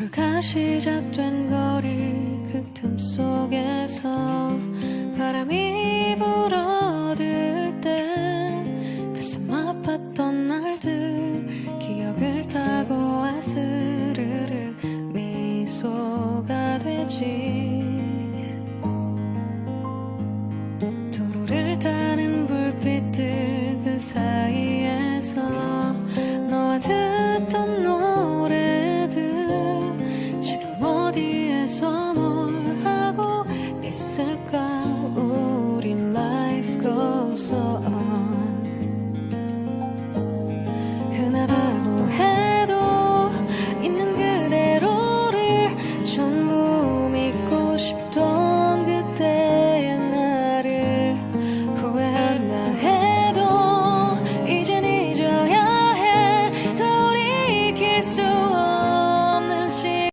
하루가 시작된 거리 그 틈 속에서 바람이 saw uh,